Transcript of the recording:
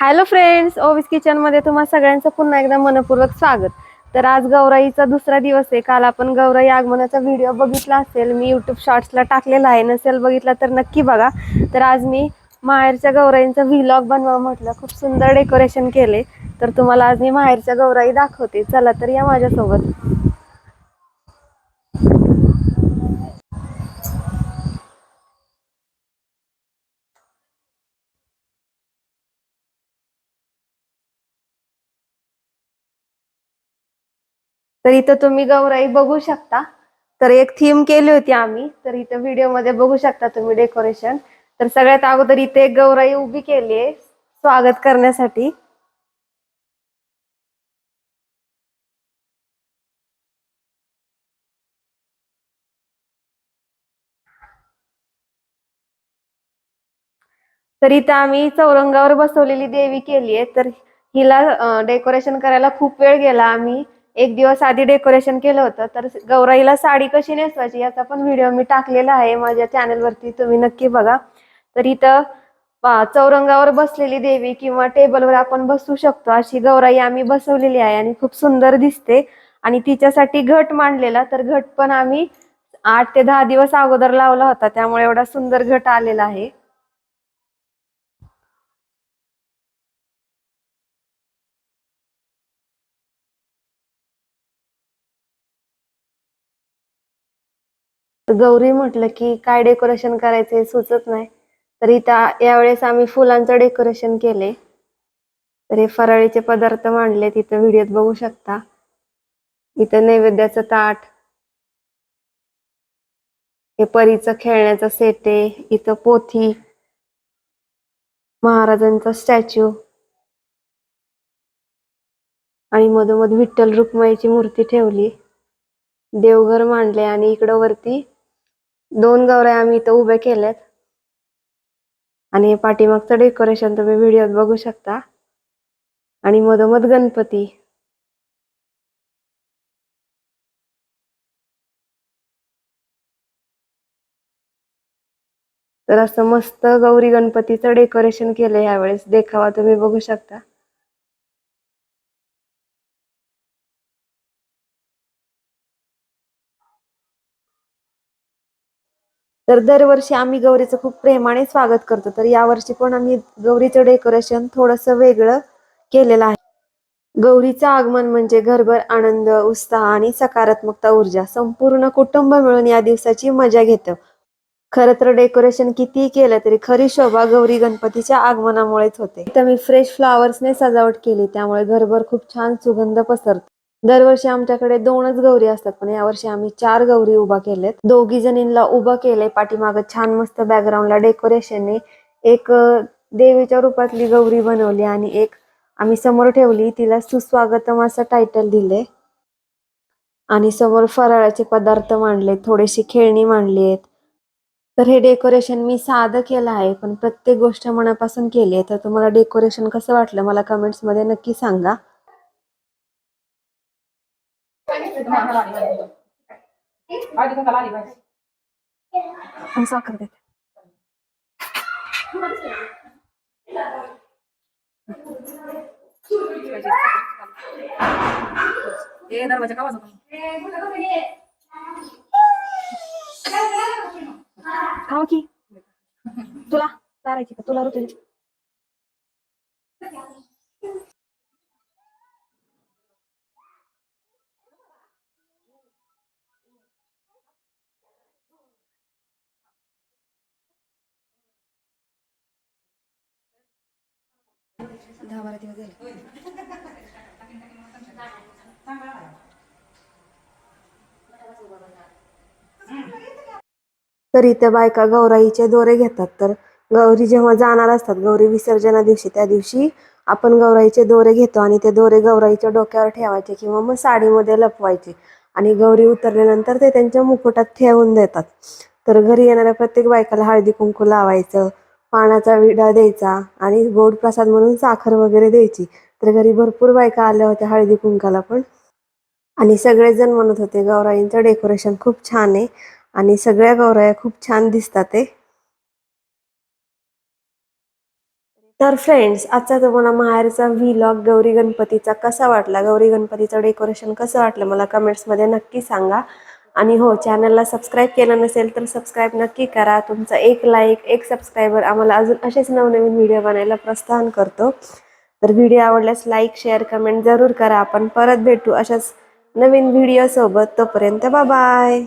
Hello friends Ovis किचनमध्ये तुम्हा सगळ्यांचं पुन्हा एकदा मनपूर्वक स्वागत. तर आज गौराईचा दुसरा दिवस आहे. काल आपण गौराई आगमनाचा व्हिडिओ बघितला असेल. मी युट्यूब शॉर्ट्सला टाकलेला आहे. नसेल बघितला तर नक्की बघा. तर आज मी माहेरच्या गौराईंचा व्हिलॉग बनवा म्हटलं. खूप सुंदर डेकोरेशन केले तर तुम्हाला आज मी माहेरच्या गौराई दाखवते. चला तर या माझ्यासोबत. तर इथं तुम्ही गौराई बघू शकता. तर एक थीम केली होती आम्ही. तर इथं व्हिडिओमध्ये बघू शकता तुम्ही डेकोरेशन तर सगळ्यात अगोदर इथे एक गौराई उभी केली आहे. स्वागत करण्यासाठी. तर इथं आम्ही चौरंगावर बसवलेली देवी केली आहे. तर हिला डेकोरेशन करायला खूप वेळ गेला आम्ही. एक दिवस आधी डेकोरेशन केलं होतं तर गौराईला साडी कशी नेसवायची याचा पण व्हिडिओ मी टाकलेला आहे माझ्या चॅनलवरती तुम्ही नक्की बघा. तर इथं चौरंगावर बसलेली देवी किंवा टेबलवर आपण बसू शकतो अशी गौराई आम्ही बसवलेली आहे आणि खूप सुंदर दिसते. आणि तिच्यासाठी घट मांडलेला तर घट पण आम्ही आठ ते दहा दिवस अगोदर लावला होता त्यामुळे एवढा सुंदर घट आलेला आहे. गौरी म्हटलं की काय डेकोरेशन करायचं हे सुचत नाही. तर इथं यावेळेस आम्ही फुलांचं डेकोरेशन केले. तर हे फराळीचे पदार्थ मांडले तिथं व्हिडिओत बघू शकता. इथं नैवेद्याचं ताट हे परीचं खेळण्याचं सेटे इथं पोथी महाराजांचा स्टॅच्यू आणि मधोमध विठ्ठल रुक्माईची मूर्ती ठेवली. देवघर मांडले आणि इकडं वरती दोन गौऱ्या आम्ही इथं उभे केल्यात आणि हे पाठीमागचं डेकोरेशन तुम्ही व्हिडिओत बघू शकता. आणि मधोमध गणपती. तर असं मस्त गौरी गणपतीचं डेकोरेशन केलं यावेळेस देखावा तुम्ही बघू शकता. तर दरवर्षी आम्ही गौरीचं खूप प्रेमाने स्वागत करतो. तर यावर्षी पण आम्ही गौरीचं डेकोरेशन थोडंसं वेगळं केलेलं आहे. गौरीचं आगमन म्हणजे घरभर आनंद उत्साह आणि सकारात्मकता ऊर्जा संपूर्ण कुटुंब मिळून या दिवसाची मजा घेतं. खरं तर डेकोरेशन कितीही केलं तरी खरी शोभा गौरी गणपतीच्या आगमनामुळेच होते. इथं मी फ्रेश फ्लॉवर्सने सजावट केली त्यामुळे घरभर खूप छान सुगंध पसरतो. दरवर्षी आमच्याकडे दोनच गौरी असतात पण यावर्षी आम्ही चार गौरी उभा केलेत. दोघी जणींना उभं केलंय पाठीमागं छान मस्त बॅकग्राऊंडला डेकोरेशनने एक देवीच्या रूपातली गौरी बनवली आणि एक आम्ही समोर ठेवली. तिला सुस्वागतम असं टायटल दिले आणि समोर फराळाचे पदार्थ मांडले थोडीशी खेळणी मांडली आहेत तर हे डेकोरेशन मी साधं केलं आहे पण प्रत्येक गोष्ट मनापासून केली आहे. तर तुम्हाला डेकोरेशन कसं वाटलं मला कमेंट्समध्ये नक्की सांगा. आणि साखर देते हे दरवाजा का? वाजवतो की तुला चारायची का? तुला ऋतू दहा बारा दिवस झाले. तर इथे बायका गौराईचे दोरे घेतात. तर गौरी जेव्हा जाणार असतात गौरी विसर्जना दिवशी त्या दिवशी आपण गौराईचे दोरे घेतो आणि ते दोरे गौराईच्या डोक्यावर ठेवायचे किंवा मग साडीमध्ये लपवायचे. आणि गौरी उतरल्यानंतर ते त्यांच्या मुकुटात ठेवून देतात. तर घरी येणाऱ्या प्रत्येक बायकाला हळदी कुंकू लावायचं पानाचा विडा द्यायचा आणि गोड प्रसाद म्हणून साखर वगैरे द्यायची. तर घरी भरपूर बायका आल्या होत्या हळदी कुंकाला पण. आणि सगळेजण म्हणत होते गौराईंचं डेकोरेशन खूप छान आहे आणि सगळ्या गौराया खूप छान दिसतात ते तर फ्रेंड्स आजचा तुम्हाला माहेरचा व्लॉग गौरी गणपतीचा कसा वाटला गौरी गणपतीचं डेकोरेशन कसं वाटलं मला कमेंट्समध्ये नक्की सांगा. आणि हो चॅनलला सबस्क्राईब केलं नसेल तर सबस्क्राईब नक्की करा. तुमचा एक लाईक एक सबस्क्रायबर आम्हाला अजून असेच नवनवीन व्हिडिओ बनायला प्रोत्साहन करतो. तर व्हिडिओ आवडल्यास लाईक शेअर कमेंट जरूर करा. आपण परत भेटू अशाच नवीन व्हिडिओसोबत तोपर्यंत बाय